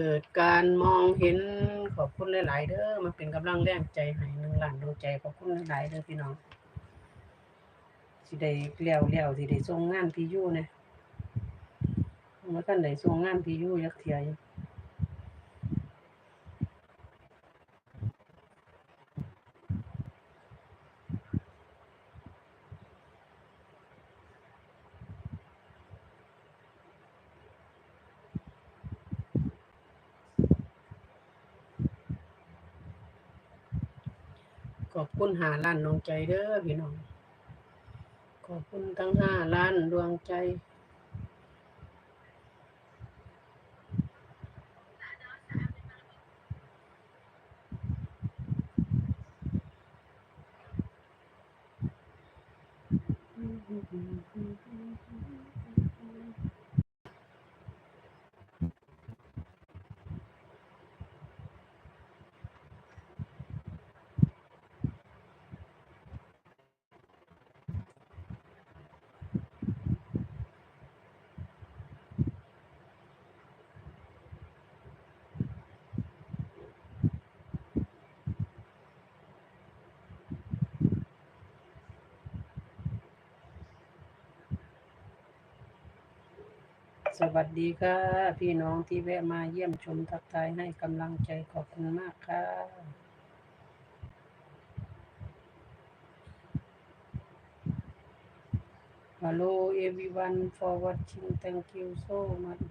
เปิดการมองเห็นขอบคุณหลาย ๆ เด้อมาเป็นกำลังแรงใจให้หนึ่งล้านดวงใจขอบคุณหลายๆเด้อพี่น้องสิได้เลี้ยวเลี้ยวสิได้ส่งงานพี่ยู่เนี่ยเมื่อกันได้ส่งงานพี่ยู่ยักเทียอยู่ อบคุณหาล้านดวงใจเด้อพี่น้อง ขอบคุณทั้งห้าล้านดวงใจ สวัสดีค่ะ พี่น้องที่แวะมาเยี่ยมชมทักทายให้กำลังใจขอบคุณมากค่ะ Hello everyone for watching thank you so much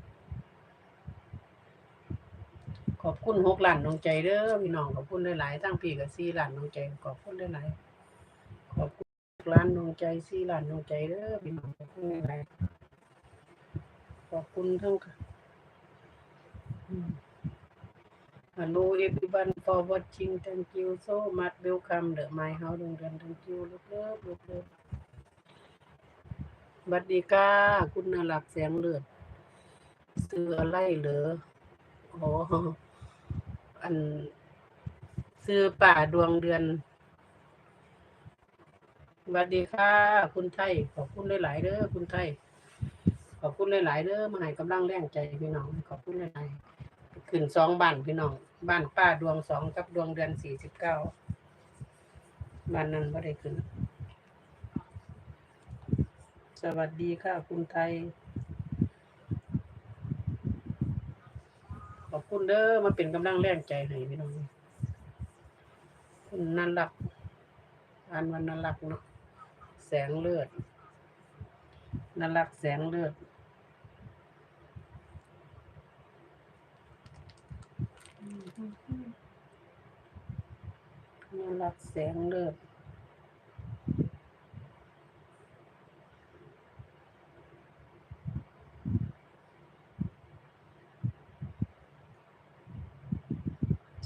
ขอบคุณหกหลานดวงใจเด้อพี่น้องขอบคุณหลายๆทั้งพี่กับสี่ล้านดวงใจขอบคุณหลายๆขอบคุณหกล้านดวงใจสี่ล้านดวงใจเด้อพี่น้องขอบคุณหลายๆ ขอบคุณทั้งอืม Hello everyone for watching thank you so much welcome the my house โรงเรียน thank you ลูกเลิฟลูกเลิฟบัดดีก้าคุณน่ารักแสงเลือดซื้ออะไรเหรออ้อันซื้อป่าดวงเดือนสวัสดีค่ะ คุณไทย ขอบคุณหลาย ๆเด้อคุณไทย ขอบคุณหลาย ๆเด้อมาให้กำลังแรงใจพี่น้อง ขอบคุณหลายๆขึ้นสองบ้านพี่น้อง บ้านป้าดวงสองกับดวงเดือนสี่สิบเก้าบ้านนั้นไม่ได้ขึ้น สวัสดีค่ะคุณไทย ขอบคุณเด้อมาเป็นกำลังแรงใจให้พี่น้อง คุณนันรักอ่านวันนันรักเนาะแสงเลือดนันรักแสงเลือด นันรักแสงเลือด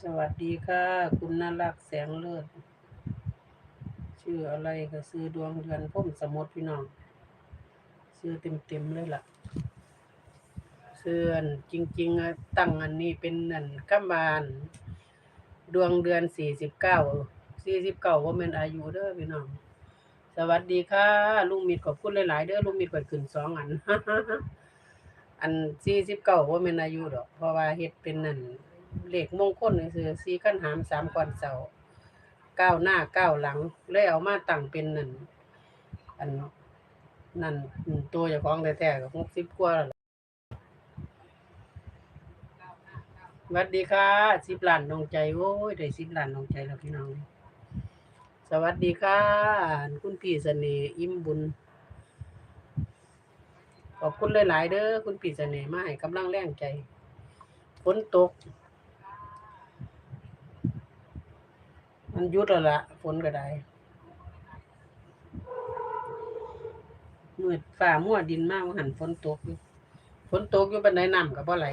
สวัสดีค่ะ คุณน่ารักแสงเลิศชื่ออะไรก็ซื้อดวงเดือนพ่มสมุดพี่น้อง ซื้อเต็มๆเลยล่ะซื้อนจริง ๆ ตั้งอันนี้เป็นอันกัมบาน ดวงเดือนสี่สิบเก้า สี่สิบเก้าว่าเป็นอายุเด้อพี่น้อง สวัสดีค่ะ ลุงมิดขอบคุณหลายๆเด้อลุงมิดเปิดขึ้นสองอัน อันสี่สิบเก้าว่าเป็นอายุดอก เพราะว่าเฮ็ดเป็นนั่นเหลขมงคลนี่คือสี่ขั้นหามสามก่อนเสาเก้าหน้าเก้าหลังเลยเอามาตั้งเป็นนั่นอันนั่นตัวเจ้าของแท้ๆก็หกสิบกว่าแล้วสวัสดีค่ะสิบล้านดวงใจโอ้ยได้สิบล้านดวงใจแล้วพี่น้อง สวัสดีค่ะ คุณพี่เสน่ห์อิ่มบุญ ขอบคุณหลายๆเด้อคุณพี่เสน่ห์มาให้กำลังแรงใจฝนตก มันยุดแล้วละฝนก็ได้มืดฝ่ามั่วดินมากหันฝนตกอยู่ฝนตกอยู่บันไดน้ำกับบ่ไหล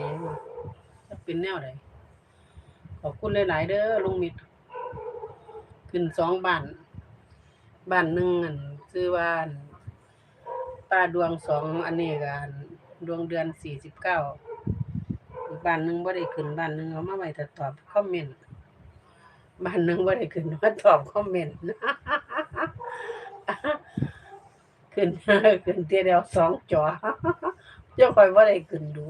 จะเป็นแนวใดขอบคุณหลายๆเด้อลุงมิด ขึ้นสองบ้าน บ้านหนึ่งอันชื่อว่าป้าดวงสองอันนี้กันดวงเดือนสี่สิบเก้าบ้านหนึ่งบ่ได้ขึ้นบ้านหนึ่งเอามาไว้แต่ตอบคอมเมนต์บ้านหนึ่งบ่ได้ขึ้นมาตอบคอมเมนต์ขึ้นขึ้นเทียเดียวสองจอเจ้าคอยบ่ได้ขึ้นดู